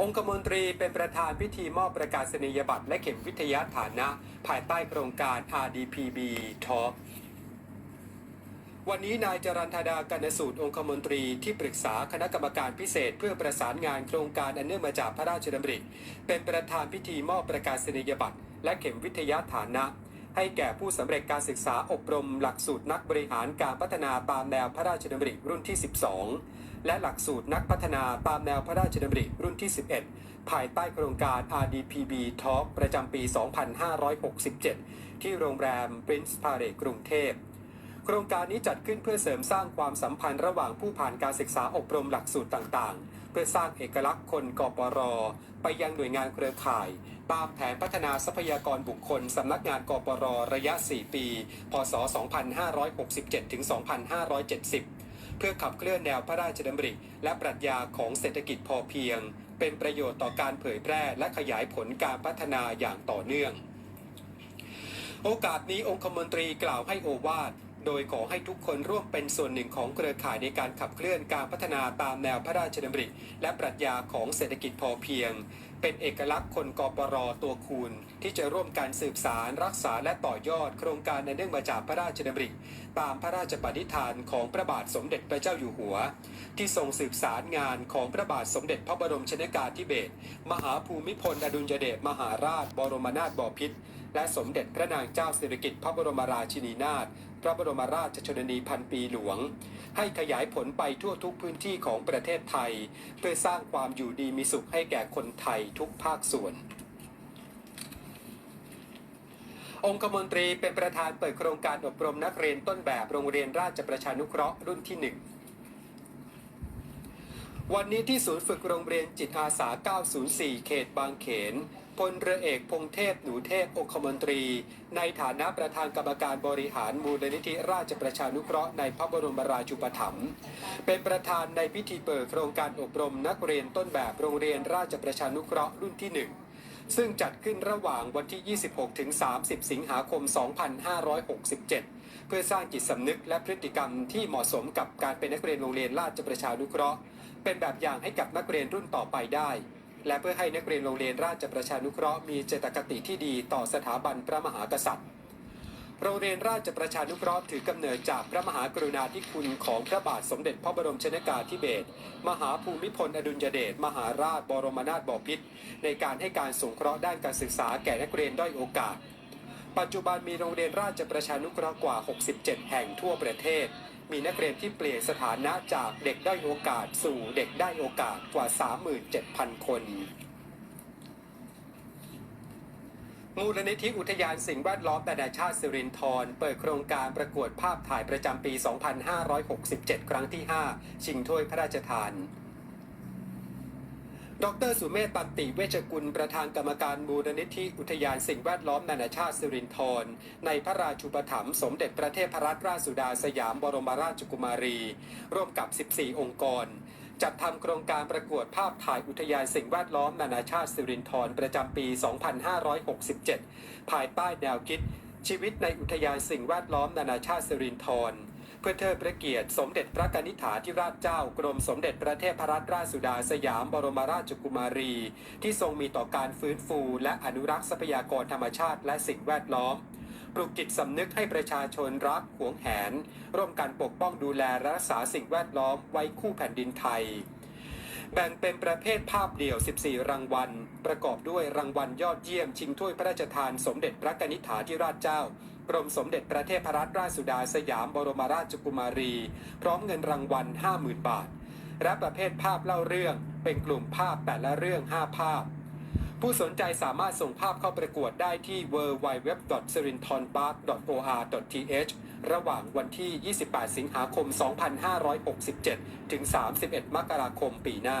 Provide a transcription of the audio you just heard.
องคมนตรีเป็นประธานพิธีมอบประกาศนียบัตรและเข็มวิทยาฐานะ ภายใต้โครงการ RDPB Talk วันนี้นายจรันธดากันสูตรองคมนตรีที่ปรึกษาคณะกรรมการพิเศษ เพื่อประสานงานโครงการอันเนื่องมาจากพระราชดำริ เป็นประธานพิธีมอบประกาศนียบัตรและเข็มวิทยาฐานะ ให้แก่ผู้สำเร็จการศึกษาอบรมหลักสูตรนักบริหารการพัฒนาตามแนวพระราชดำริรุ่นที่ 12 และหลักสูตรนักพัฒนาตามแนวพระราชดำริรุ่นที่ 11 ภายใต้โครงการ RDPB Talk ประจำปี 2567 ที่โรงแรม Prince Parade กรุงเทพ โครงการนี้จัดขึ้นเพื่อเสริมสร้างความสัมพันธ์ระหว่างผู้ผ่านการศึกษาอบรมหลักสูตรต่างๆ เพื่อสร้างเอกลักษณ์คนกปร ไปยังหน่วยงานเครือข่าย ตามแผนพัฒนาทรัพยากรบุคคล สำนักงานกปร ระยะ 4 ปี พศ 2567 ถึง 2570 เพื่อขับเคลื่อนแนวพระราชดำริ และปรัชญาของเศรษฐกิจพอเพียง เป็นประโยชน์ต่อการเผยแพร่และขยายผลการพัฒนาอย่างต่อเนื่อง โอกาสนี้องคมนตรีกล่าวให้โอวาท โดยขอให้ทุกคนร่วมเป็นส่วนหนึ่งของเครือข่ายในการขับเคลื่อนการพัฒนาตามแนวพระราชดำริ และปรัชญาของเศรษฐกิจพอเพียง เป็นเอกลักษณ์คนกปรตัวคูณ ที่จะร่วมการสืบสารรักษาและต่อยอด โครงการอันเนื่องมาจากพระราชดำริ ตามพระราชปณิธานของพระบาทสมเด็จพระเจ้าอยู่หัว ที่ทรงสืบสารงานของพระบาทสมเด็จพระบรมชนกาธิเบศรมหาภูมิพลอดุลยเดชมหาราชบรมนาถบพิตร และสมเด็จพระนางเจ้าสิริกิติ์พระบรมราชินีนาถพระบรมราชชนนีพันปีหลวง ให้ขยายผลไปทั่วทุกพื้นที่ของประเทศไทย เพื่อสร้างความอยู่ดีมีสุขให้แก่คนไทยทุกภาคส่วน องคมนตรีเป็นประธานเปิดโครงการอบรมนักเรียนต้นแบบโรงเรียนราชประชานุเคราะห์รุ่นที่หนึ่งวันนี้ที่ศูนย์ฝึกโรงเรียนจิตอาสา 904 เขตบางเขน ลเรือเอกพงเทพหนูเทพองคมนตรี ในฐานะประธานกรรมการบริหารมูลนิธิราชประชานุเคราะห์ในพระบรมราชูปถัมภ์เป็นประธานในพิธีเปิดโครงการอบรมนักเรียนต้นแบบโรงเรียนราชประชานุเคราะห์รุ่นที่หนึ่งซึ่งจัดขึ้นระหว่างวันที่ 26 ถึง 30 สิงหาคม 2567 เพื่อสร้างจิตสำนึกและพฤติกรรมที่เหมาะสมกับการเป็นนักเรียนโรงเรียนราชประชานุเคราะห์ เป็นแบบอย่างให้กับนักเรียนรุ่นต่อไปได้ และเพื่อให้นักเรียนโรงเรียนราชประชานุเคราะห์มีเจตคติที่ดีต่อสถาบันพระมหากษัตริย์ โรงเรียนราชประชานุเคราะห์ถือกำเนิดจากพระมหากรุณาธิคุณของพระบาทสมเด็จพระบรมชนกาธิเบศรมหาภูมิพลอดุลยเดชมหาราชบรมนาถบพิตรในการให้การสงเคราะห์ด้านการศึกษาแก่นักเรียนด้อยโอกาส ปัจจุบันมีโรงเรียนราชประชานุเคราะห์กว่า 67 แห่งทั่วประเทศ มีนักเรียนที่เปลี่ยนสถานะจากเด็กได้โอกาสสู่เด็กได้โอกาสกว่า 37,000 คนมูลนิธิอุทยานสิ่งแวดล้อมนานาชาติสิรินทรเปิดโครงการประกวดภาพถ่ายประจำปี 2567 ครั้งที่ 5 ชิงถ้วยพระราชทาน ดรสุเมธตันติเวชกุลประธานกรรมการมูลนิธิอุทยานสิ่งแวดล้อมนานาชาติสิรินธรในพระราชูปถัมภ์สมเด็จพระเทพรัตนราชสุดาสยามบรมราชกุมารี ร่วมกับ 14 องค์กร จัดทำโครงการประกวดภาพถ่ายอุทยานสิ่งแวดล้อมนานาชาติสิรินธรประจำปี 2567 ภายใต้แนวคิดชีวิตในอุทยานสิ่งแวดล้อมนานาชาติสิรินธร เพื่อเทิดพระเกียรติสมเด็จพระกนิษฐาธิราชเจ้ากรมสมเด็จพระเทพรัตนราชสุดาสยามบรมราชกุมารี ที่ทรงมีต่อการฟื้นฟู และอนุรักษ์ทรัพยากรธรรมชาติและสิ่งแวดล้อมปลุกจิตสำนึกให้ประชาชนรักหวงแหน ร่วมกันปกป้องดูแลรักษาสิ่งแวดล้อมไว้คู่แผ่นดินไทย แบ่งเป็นประเภทภาพเดี่ยว 14 รางวัล ประกอบด้วยรางวัลยอดเยี่ยมชิงถ้วยพระราชทานสมเด็จพระกนิษฐาธิราชเจ้า กรมสมเด็จพระเทพรัตนราชสุดาสยามบรมราชกุมารี พร้อมเงินรางวัล 50,000 บาท และประเภทภาพเล่าเรื่องเป็นกลุ่มภาพแต่ละเรื่อง 5 ภาพ ผู้สนใจสามารถส่งภาพเข้าประกวดได้ที่ w w w s i r i n t h o n p a r k o r t h ระหว่างวันที่ 28 สิงหาคม 2567 ถึง 31 มกราคมปีหน้า